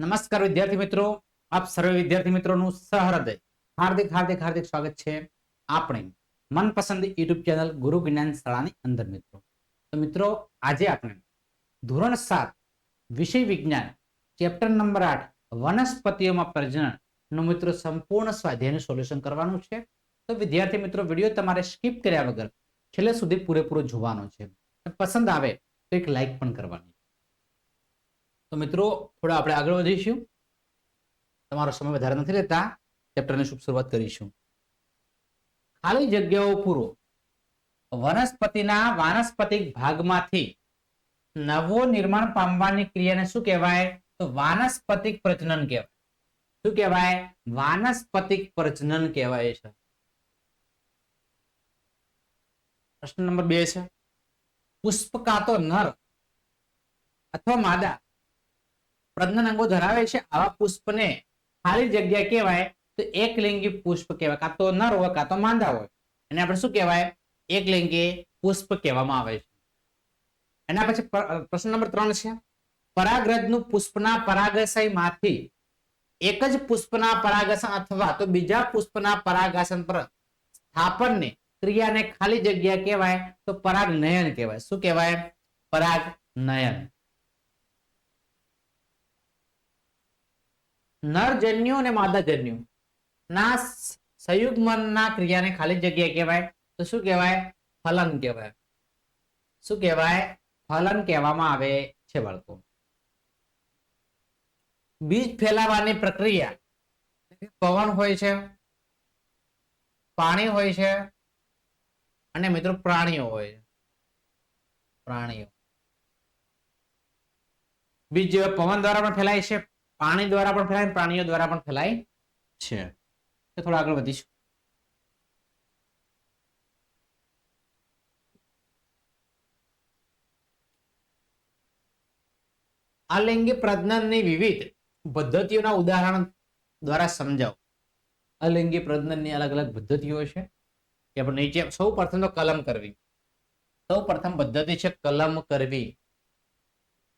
નમસ્કાર વિદ્યાર્થી મિત્રો. આપ સર્વે વિદ્યાર્થી મિત્રોનું સહૃદય, હાર્દિક હાર્દિક હાર્દિક સ્વાગત છે આપણે મનપસંદ યુટ્યુબ ચેનલ ગુરુ જ્ઞાન શાળાની અંદર મિત્રો. તો મિત્રો, આજે આપણે ધોરણ સાત, વિષય વિજ્ઞાન, ચેપ્ટર નંબર આઠ, વનસ્પતિઓમાં પ્રજનનનું મિત્રો સંપૂર્ણ સ્વાધ્યાયનું સોલ્યુશન કરવાનું છે. તો વિદ્યાર્થી મિત્રો, વીડિયો તમારે સ્કીપ કર્યા વગર છેલ્લે સુધી પૂરેપૂરો જોવાનો છે. પસંદ આવે તો એક લાઈક પણ કરવાની. તો મિત્રો, થોડા આપણે આગળ વધીશું. તમારો સમય વધારે નથી લેતા ચેપ્ટરની શુભ શરૂઆત કરીશું. ખાલી જગ્યાઓ પૂરો. વનસ્પતિના વાનસ્પતિક ભાગમાંથી નવો નિર્માણ પામવાની ક્રિયાને શું કહેવાય? તો વાનસ્પતિક પ્રજનન કહેવાય. શું કહેવાય? વાનસ્પતિક પ્રજનન કહેવાય છે. પ્રશ્ન નંબર બે છે. પુષ્પ કાતો નર અથવા માદા? પ્રજનન અંગો ધરાવે છે આવા પુષ્પને ખાલી જગ્યા કહેવાય તો એકલિંગી પુષ્પ કહેવાય, કાં તો નર હોય, કાં તો માંદા હોય. એને આપણે શું કહેવાય? એકલિંગી પુષ્પ કહેવામાં આવે છે. એના પછી પ્રશ્ન નંબર ત્રણ છે. પરાગરજનું પુષ્પના પરાગશયમાંથી એક જ પુષ્પના પરાગાસન અથવા તો બીજા પુષ્પના પરાગાસન પર સ્થાપનને ક્રિયાને ખાલી જગ્યા કહેવાય તો પરાગ નયન કહેવાય. શું કહેવાય? પરાગનયન. નરજન્યુ અને માદાજન્યુ. ના સંયુગ્મનના ક્રિયાને ખાલી જગ્યા કહેવાય. તો શું કહેવાય? ફલન કહેવાય. શું કહેવાય? ફલન કહેવામાં આવે છે બાળકો. બીજ ફેલાવાની પ્રક્રિયા. પવન હોય છે, પાણી હોય છે, અને મિત્રો પ્રાણીઓ હોય છે. પ્રાણીઓ. બીજ પવન દ્વારા પણ ફેલાય છે પાણી દ્વારા પણ ફેલાય પ્રાણીઓ દ્વારા પણ ફેલાય છે. તો થોડા આગળ વધીશું. અલિંગી પ્રજનનની વિવિધ પદ્ધતિઓના ઉદાહરણ દ્વારા સમજાવો. અલિંગી પ્રજનનની અલગ અલગ પદ્ધતિઓ છે કે આપણે નીચે સૌ પ્રથમ તો કલમ કરવી. સૌ પ્રથમ પદ્ધતિ છે કલમ કરવી.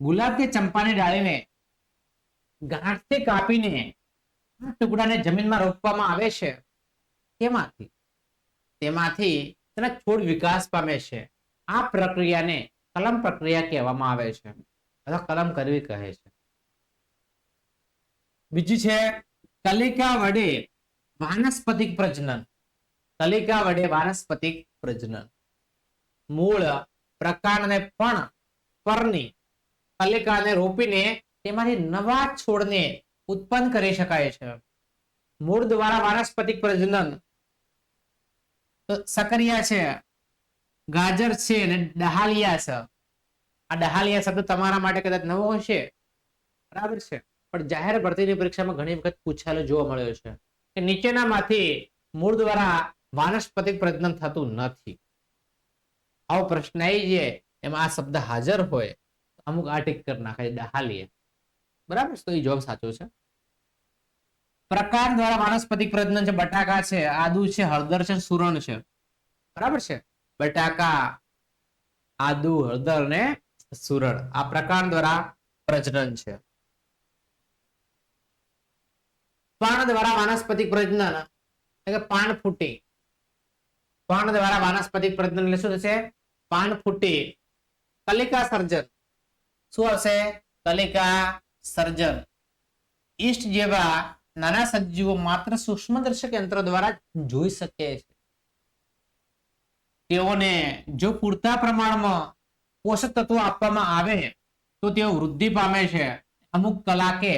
ગુલાબ કે ચંપાની ડાળીને ગાંઠથી કાપીને ટુકડાને જમીનમાં રોપવામાં આવે છે. તેમાંથી તેમાંથી તેના છોડ વિકાસ પામે છે. આ પ્રક્રિયાને કલમ પ્રક્રિયા કહેવામાં આવે છે. અથવા કલમ કરવી કહે છે. બીજું છે, કલિકા વડે વાનસ્પતિક પ્રજનન. કલિકા વડે વાનસ્પતિક પ્રજનન. મૂળ, પ્રકારને પણ પરની કલિકાને રોપીને તેમાંથી નવા છોડને ઉત્પન્ન કરી શકાય છે. મૂળ દ્વારા વાનસ્પતિક પ્રજનન સકરિયા છે, ગાજર છે અને ડહાલિયા છે. આ ડહાલિયા શબ્દ તમારા માટે કદાચ નવો હશે? બરાબર છે. પણ જાહેર ભરતીની પરીક્ષામાં ઘણી વખત પૂછાયેલો જોવા મળ્યો છે કે નીચેનામાંથી મૂળ દ્વારા વાનસ્પતિક પ્રજનન થતું નથી. આવો પ્રશ્ન આવી જાય એમાં આ શબ્દ હાજર હોય અમુક આ ટીક કરી નાખાય ડહાલિયા. બરાબર? તો એ જવાબ સાચો છે. પ્રકાર દ્વારા વાનસ્પતિક પ્રજનન છે, બટાકા છે, આદુ છે, હળદર છે, સુરણ છે. બરાબર છે? બટાકા, આદુ, હળદર ને સુરણ આ પ્રકાર દ્વારા પ્રજનન છે. પાન દ્વારા વાનસ્પતિક પ્રજનન, એટલે કે પાન ફૂટી. પાન દ્વારા વાનસ્પતિક પ્રજનન એટલે શું થશે? પાન ફૂટી. કલિકા સર્જન. શું હશે કલિકા સર્જન. ઈસ્ટ જેવા નાના સજીવો માત્ર સૂક્ષ્મદર્શક યંત્ર દ્વારા જોઈ શકે છે. તેઓને જો પૂરતા પ્રમાણમાં પોષક તત્વો આપવામાં આવે, તો તેઓ વૃદ્ધિ પામે છે. અમુક કલાકે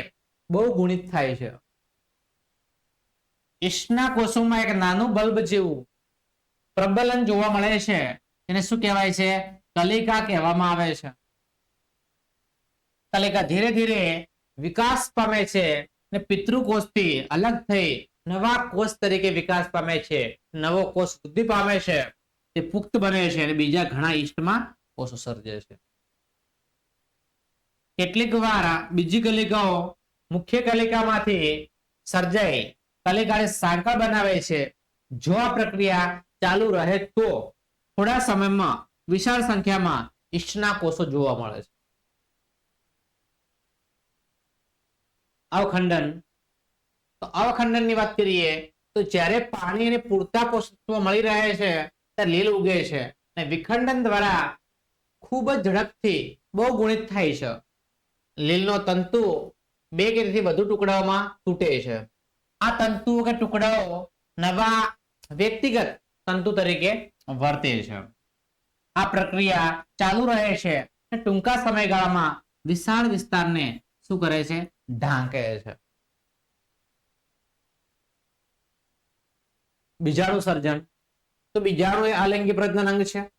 બહુ ગુણિત થાય છે. ઈસ્ટના કોષોમાં એક નાનું બલ્બ જેવું પ્રબલન જોવા મળે છે. એને શું કહેવાય છે? કલિકા કહેવામાં આવે છે. કલિકા ધીરે ધીરે વિકાસ પામે છે અને પિતૃકોષથી અલગ થઈ નવા કોષ તરીકે વિકાસ પામે છે, નવો કોષ વૃદ્ધિ પામે છે, તે પુખ્ત બને છે અને બીજા ઘણા ઈસ્ટમાં કોષો સર્જે છે. કેટલીક વાર બીજી કલિકાઓ મુખ્ય કલિકામાંથી સર્જાઈ કલિકાને સાંકળ બનાવે છે. જો આ પ્રક્રિયા ચાલુ રહે તો થોડા સમયમાં વિશાળ સંખ્યામાં ઈસ્ટના કોષો જોવા મળે છે. અવખંડન તો અવખંડનની વાત કરીએ, તો જ્યારે પાણીને પૂરતા પોષક મળી રહે છે, ત્યારે લીલ ઉગે છે અને વિખંડન દ્વારા ખૂબ જ ઝડપથી બહુ ગુણિત થાય છે. લીલનો તંતુ બે કે તેથી વધુ ટુકડાઓમાં તૂટે છે. આ તંતુઓ કે ટુકડાઓ નવા વ્યક્તિગત તંતુ તરીકે વર્તે છે. આ પ્રક્રિયા ચાલુ રહે છે અને ટૂંકા સમયગાળામાં વિશાળ વિસ્તારને શું કરે છે? ઢાંકે છે. બીજાણુ સર્જન. તો બીજાણુ એ આલિંગી પ્રજનન અંગ છે.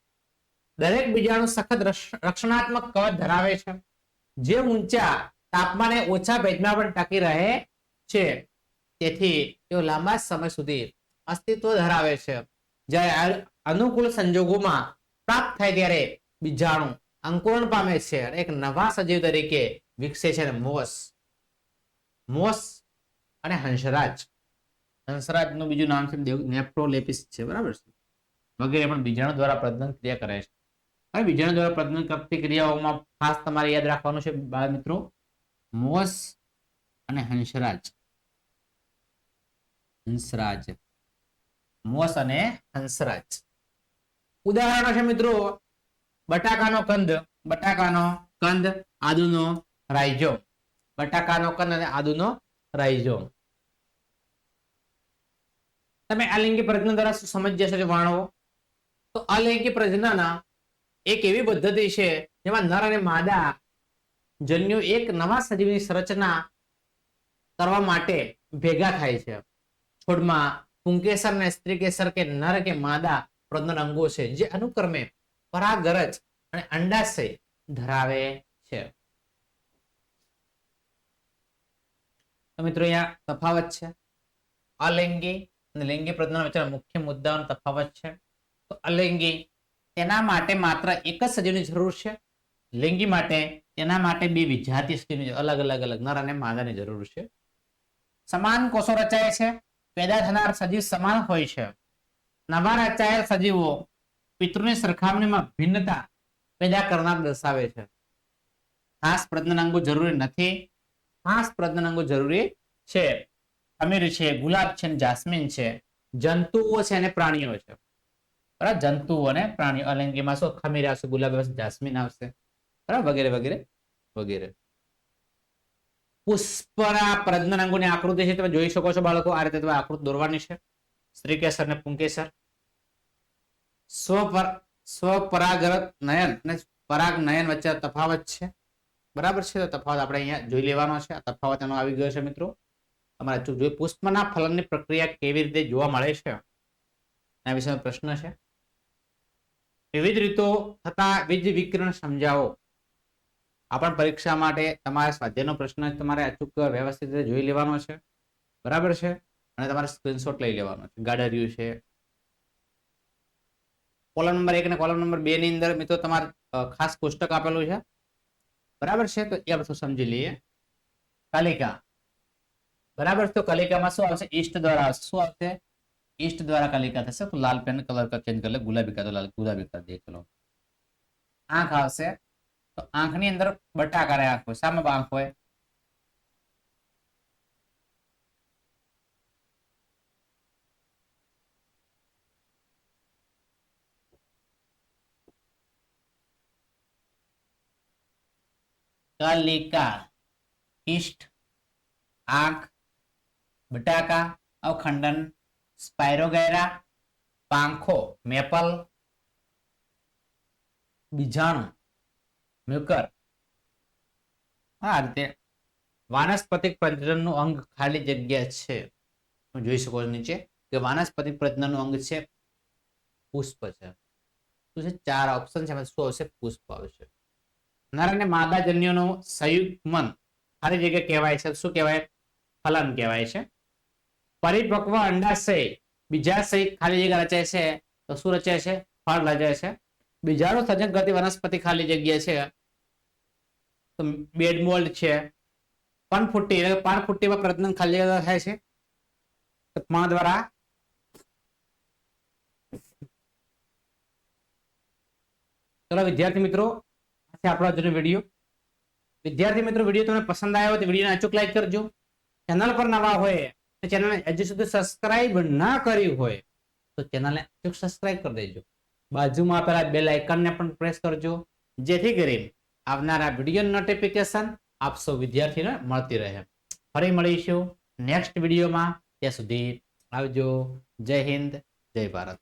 દરેક બીજાણુ સખત રક્ષણાત્મક કવચ ધરાવે છે. જે ઊંચા તાપમાને ઓછા ભેજમાં પણ ટકી રહે છે. તેથી તેઓ લાંબા સમય સુધી અસ્તિત્વ ધરાવે છે. જ્યારે અનુકૂળ સંજોગોમાં પ્રાપ્ત થાય ત્યારે બીજાણુ અંકુરણ પામે છે. એક નવા સજીવ તરીકે વિકસે છે ને મોસ. મોસ અને હંસરાજ. હંસરાજનું બીજું નામ છે નેપ્ટોલેપિસ છે, બરાબર છે? વગેરે પણ બીજાણુ દ્વારા પ્રજનન ક્રિયા કરે છે. હવે બીજાણુ દ્વારા પ્રજનન કરતી ક્રિયાઓમાં ખાસ તમારે યાદ રાખવાનું છે, બાળ મિત્રો. મોસ અને હંસરાજ. હંસરાજ. મોસ અને હંસરાજ. ઉદાહરણો છે મિત્રો. બટાકાનો કંદ. બટાકાનો કંદ, આદુનો રાઈજો બટાકાનો કન અને આદુનો રાઇઝોમ તમે અલિંગી પ્રજ્ઞા દ્વારા શું સમજી જશો વાણવો? તો અલિંગી પ્રજ્ઞાના એક એવી પદ્ધતિ છે, જેમાં નર અને માદા જન્યુ એક નવા સજીવની સંરચના કરવા માટે ભેગા થાય છે. છોડમાં પુંકેસર અને સ્ત્રીકેસર કે નર કે માદા પ્રજ્ઞન અંગો છે, જે અનુક્રમે પરાગરજ અને અંડાશય ધરાવે છે. મિત્રો અહીંયા તફાવત છે. અલિંગી અને લિંગી પ્રજ્ઞાના વચ્ચેના મુખ્ય મુદ્દાઓનો તફાવત છે. તો અલિંગી તેના માટે માત્ર એક જ સજીવની જરૂર છે. લિંગી માટે તેના માટે બે વિજાતીય સજીવની અલગ અલગ અલગ નર અને માદાની જરૂર છે. સમાન કોષો રચાય છે. પેદા થનાર સજીવ સમાન હોય છે. નવા રચાયેલ સજીવો પિતૃની સરખામણીમાં ભિન્નતા પેદા કરનાર દર્શાવે છે. ખાસ પ્રજનન અંગો જરૂરી નથી. ખાસ પ્રજનન અંગો જરૂરી છે. અમીર છે, ગુલાબ છે જાસ્મીન છે. જંતુઓ છે અને પ્રાણીઓ છે. બરાબર? જંતુઓ અને પ્રાણીઓ. અલિંગીમાં શું? ખમીર આવશે, ગુલાબ આવશે, જાસ્મીન આવશે. બરાબર? વગેરે વગેરે વગેરે. પુષ્પના પ્રજનન આકૃતિ છે, તમે જોઈ શકો છો બાળકો, આ રીતે તમે આકૃતિ દોરવાની છે. સ્ત્રીકેસર અને પુંકેસર. સ્વપર સ્વપરાગરત નયન અને પરાગ નયન વચ્ચે તફાવત છે. બરાબર છે? તો તફાવત આપણે અહીંયા જોઈ લેવાનો છે. આ તફાવત એનો આવી ગયો છે મિત્રો. તમારે જો પુષ્પના ફલનની પ્રક્રિયા કેવી રીતે જોવા મળે છે? એના વિશે પ્રશ્ન છે. વિવિધ રીતો થતા વીજ વિકિરણ સમજાવો. આ પણ પરીક્ષા માટે તમારા સ્વાધ્યાયનો પ્રશ્ન તમારે અચૂક વ્યવસ્થિત રીતે જોઈ લેવાનો છે. બરાબર છે? અને તમારે સ્ક્રીનશોટ લઈ લેવાનો છે. ગાડરિયું છે. કોલમ નંબર એક અને કોલમ નંબર બે ની અંદર મિત્રો તમારે ખાસ કોષ્ટક આપેલું છે. બરાબર છે? તો એ બધું સમજી લઈએ. કાલિકા. બરાબર? તો કલિકામાં શું આવશે? ઈસ્ટ દ્વારા આવશે શું આવશે? ઈસ્ટ દ્વારા કલિકા થશે. તો લાલ પેન કલર का ચેન્જ કરી લે. ગુલાબી કા તો લાલ, ગુલાબી કરી દે ચલો. આંખ આવશે. તો આંખની અંદર બટાકારે આંખ હોય. સામે આંખ હોય? કલિકા ઈસ્ટ આંખ, બટાકા, અવખંડન સ્પાયરોગેરા પાંખો, મેપલ, બીજાણુ, મ્યુકર. આ રીતે વાનસ્પતિક પ્રજનનનું અંગ ખાલી જગ્યા છે. તમે જોઈ શકો છો નીચે કે વાનસ્પતિક પ્રજનનનું અંગ છે પુષ્પ છે. શું છે? ચાર ઓપ્શન છે. શું આવશે? પુષ્પ આવશે. નર અને માદા જન્યુનું સંયુગ્મન ખાલી જગ્યા કહેવાય છે. શું કહેવાય? ફલન કહેવાય છે. પરિપક્વ અંડાશય બીજાશય ખાલી જગ્યા રચાય છે. તો શું રચાય છે? ફળ રચાય છે. બીજાણુ સર્જન કરતી વનસ્પતિ ખાલી જગ્યા છે. તો બેડ મોલ્ડ છે. પનફુટ્ટી એટલે પાનફુટ્ટીમાં પ્રજનન ખાલી જગ્યા થાય છે. પણ દ્વારા ચલો વિદ્યાર્થી મિત્રો છે આપણો આજનો વીડિયો વિદ્યાર્થી મિત્રો વીડિયો તમને પસંદ આવ્યો તો વિડીયોને અચૂક લાઈક કરજો. ચેનલ પર નવા હોય ચેનલ હજુ સુધી સબસ્ક્રાઇબ ના કરી હોય તો ચેનલને સબસ્ક્રાઇબ કરી દેજો. બાજુમાં આપેલા બેલ આઇકનને પણ પ્રેસ કરજો. જેથી કરીને આવનારા વીડિયો નોટિફિકેશન આપ સૌ વિદ્યાર્થીને મળતી રહે. ફરી મળીશું નેક્સ્ટ વિડીયોમાં ત્યાં સુધી આવજો. જય હિન્દ, જય ભારત.